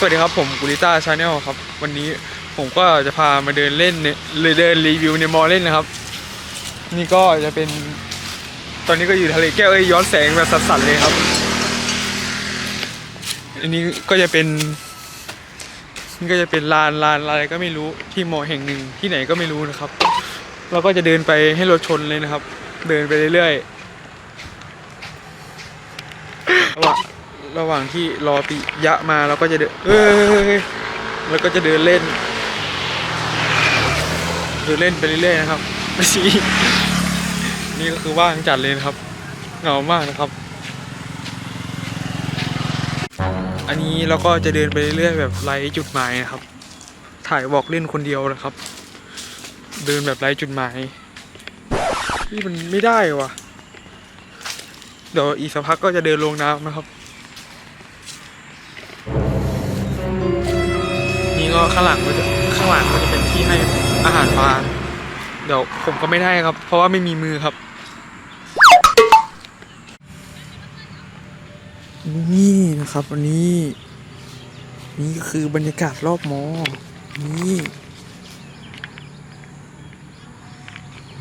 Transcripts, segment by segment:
สวัสดีครับผมกุลิต้าชาแนลครับ วันนี้ผมก็จะพามาเดินเล่นเนี่ยเลยเดินรีวิวในมอลเล่นนะครับ นี่ก็จะเป็น ตอนนี้ก็อยู่ทะเลแก้วเอ้ยย้อนแสงแบบสัสๆเลยครับ อันนี้ก็จะเป็น นี่ก็จะเป็นลานลานอะไรก็ไม่รู้ที่มอแห่งหนึ่งที่ไหนก็ไม่รู้นะครับเราก็จะเดินไปให้รถชนเลยนะครับ เดินไปเรื่อยๆ ระหว่างที่รอปิยะมาเราก็จะเดินเอ้ยแล้วก็จะเดินเล่นเดินเล่นไปเรื่อยๆนะครับไม่ใช่นี่ก็คือว่างจัดเลยนะครับเหงามากนะครับ อันนี้เราก็จะเดินไปเรื่อยๆแบบไร้จุดหมายนะครับ ถ่ายบอกเล่นคนเดียวนะครับ เดินแบบไร้จุดหมายนี่มันไม่ได้ว่ะเดี๋ยวอีกสักพักก็จะเดินลงน้ำนะครับ นี่ก็ข้างหลังก็จะข้างหลังก็จะเป็นที่ให้อาหารปลาเดี๋ยวผมก็ไม่ได้ครับ เพราะว่าไม่มีมือครับนี่นะครับวันนี้ นี่ก็คือบรรยากาศรอบมอ นี่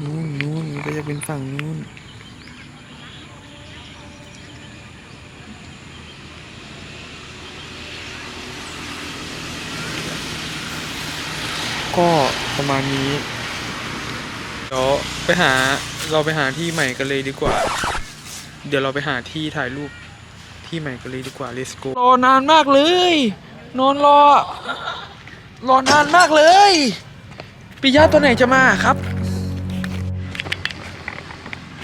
นู่นนู่นก็จะเป็นฝั่งนู้น ก็ประมาณนี้ เดี๋ยวไปหาเราไปหาที่ใหม่กันเลยดีกว่า เดี๋ยวเราไปหาที่ถ่ายรูปที่ใหม่กันเลยดีกว่า let's go รอนานมากเลย นอนรอ รอนานมากเลยปิยะตัวไหนจะมาครับ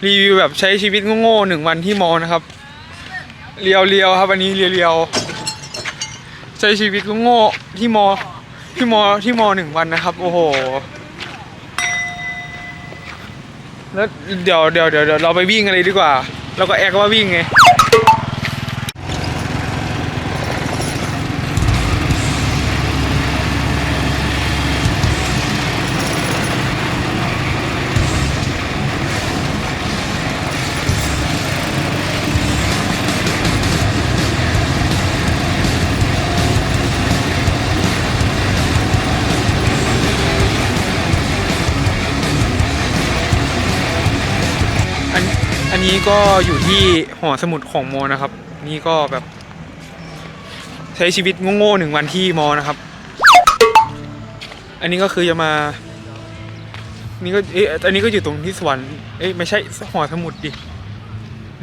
รีวิวแบบใช้ชีวิตโง่ๆหนึ่งวันที่มอนะครับเรียวเรียวๆครับวันนี้เรียวเรียวๆใช้ชีวิตโง่ๆที่มอ ที่มอที่มอหนึ่งวันนะครับ โอ้โห แล้วเดี๋ยวเดี๋ยวเดี๋ยวเราไปวิ่งอะไรดีกว่า เราก็แอกว่าวิ่งไง นี้ก็อยู่ที่หอสมุดของมอนะครับ นี่ก็แบบ ใช้ชีวิตโง่ๆหนึ่งวันที่มอนะครับ อันนี้ก็คือจะมา นี่ก็เอ๊ะอันนี้ก็อยู่ตรงที่สวรรค์เอ๊ะไม่ใช่หอสมุดดิ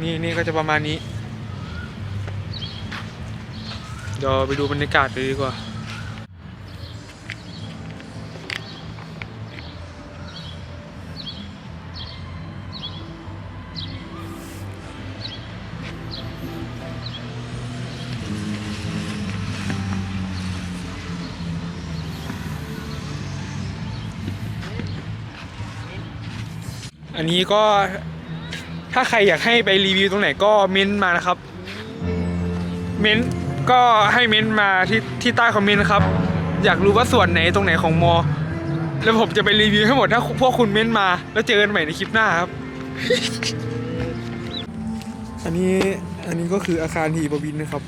นี่นี่ก็จะประมาณนี้เดี๋ยวไปดูบรรยากาศเลยดีกว่า อันนี้ก็ถ้าใครอยากให้ไปรีวิวตรงไหนก็เม้นต์มานะครับ เม้นต์ก็ให้เม้นต์มาที่ที่ใต้คอมเมนต์นะครับ อยากรู้ว่าส่วนไหนตรงไหนของมอ แล้วผมจะไปรีวิวให้หมดถ้าพวกคุณเม้นต์มา แล้วเจอกันใหม่ในคลิปหน้าครับ อันนี้อันนี้ก็คืออาคารฮีบวินนะครับ